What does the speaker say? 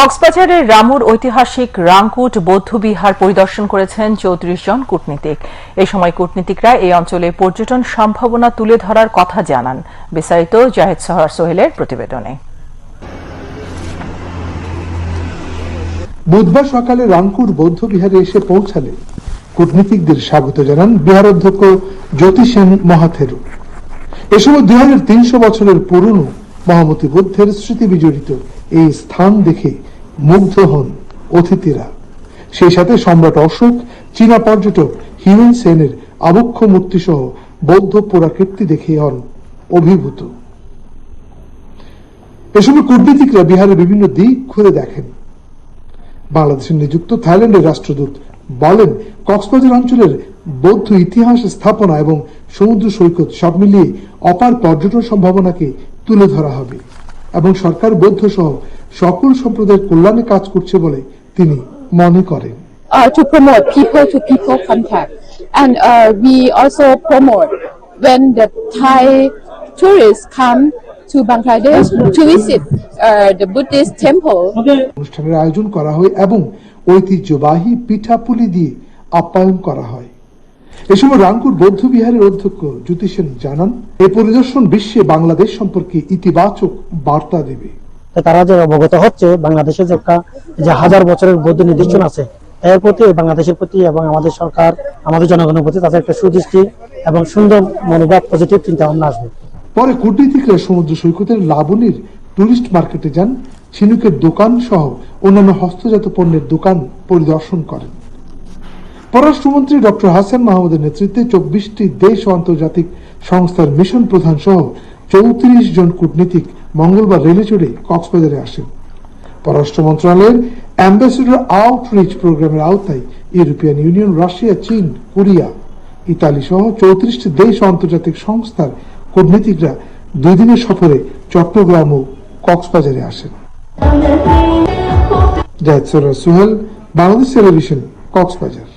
কক্সবাজারের রামুর ঐতিহাসিক রাংকুট বৌদ্ধবিহার পরিদর্শন করেছেন চৌত্রিশ জন কূটনীতিক। এ সময় কূটনীতিকরা এই অঞ্চলে পর্যটন সম্ভাবনা তুলে ধরার কথা জানান বিস্তারিত জাহেদ সহার সোহেলের প্রতিবেদনে। বুধবার সকালে রামকুর বৌদ্ধ বিহারে এসে পৌঁছালে কূটনীতিকদের স্বাগত জানান বিহার অধ্যক্ষ জ্যোতি সেন মহাথেরু। এ সময় তিনশো বছরের পুরনো মহামতি বুদ্ধের স্মৃতি বিজড়িত এই স্থান দেখে মুগ্ধ হন অতিথিরা। সেই সাথে সম্রাট অশোক, চীনা পর্যটক হিউয়েন সেনের আবক্ষ মূর্তি সহ বৌদ্ধ পুরাকীর্তি দেখে হন অভিভূত। এ সময় কূটনীতিকরা বিহারের বিভিন্ন দিক ঘুরে দেখেন। বাংলাদেশে নিযুক্ত থাইল্যান্ডের রাষ্ট্রদূত বলেন কক্সবাজার অঞ্চলের বৌদ্ধ ইতিহাস স্থাপনা এবং সমুদ্র সৈকত সব মিলিয়ে অপার পর্যটন সম্ভাবনাকে তুলে ধরা হবে এবং সরকার বৌদ্ধ সহ সকল সম্প্রদায়ের কল্যাণে কাজ করছে বলে তিনি মনে করেন uh, to promote people to people contact. And uh, we also promote when the Thai tourists come to Bangladesh to visit uh, the Buddhist temple. অনুষ্ঠানের আয়োজন করা হয় এবং ঐতিহ্যবাহী পিঠাপুলি দিয়ে আপ্যায়ন করা হয় এ সময় রামপুর বৌদ্ধ বিহারের অধ্যক্ষ জ্যোতি সেন জানান এই পরিদর্শন বিশ্বে বাংলাদেশ সম্পর্কে ইতিবাচক বার্তা দেবে। তারা যে অবগত হচ্ছে বাংলাদেশে যে একটা যে হাজার বছরের বৌদ্ধ নিদর্শন আছে এর প্রতি বাংলাদেশের প্রতি এবং আমাদের সরকার আমাদের জনগণের প্রতি তাদের একটা সুদৃষ্টি এবং সুন্দর মনোভাব পজিটিভ চিন্তা ভাবনা আসবে। পরে কূটনীতিকরা সমুদ্র সৈকতের লাবণীর টুরিস্ট মার্কেটে যান ঝিনুকের দোকান সহ অন্যান্য হস্তজাত পণ্যের দোকান পরিদর্শন করেন। পররাষ্ট্রমন্ত্রী ডক্টর হাসান মাহমুদের নেতৃত্বে চব্বিশটি দেশ ও আন্তর্জাতিক সংস্থার মিশন প্রধান সহ চৌত্রিশ জন কূটনীতিক মঙ্গলবার রেলে চড়ে কক্সবাজারে আসেন। পররাষ্ট্র মন্ত্রণালয়ের অ্যাম্বাসেডর আউটরিচ প্রোগ্রামের আওতায় ইউরোপিয়ান ইউনিয়ন, রাশিয়া, চীন, কোরিয়া, ইতালি সহ চৌত্রিশটি দেশ আন্তর্জাতিক সংস্থার কূটনীতিকরা দুই দিনের সফরে চট্টগ্রাম ও কক্সবাজারে আসেন। জায়দ সুহেল, বাংলাদেশ টেলিভিশন, কক্সবাজার।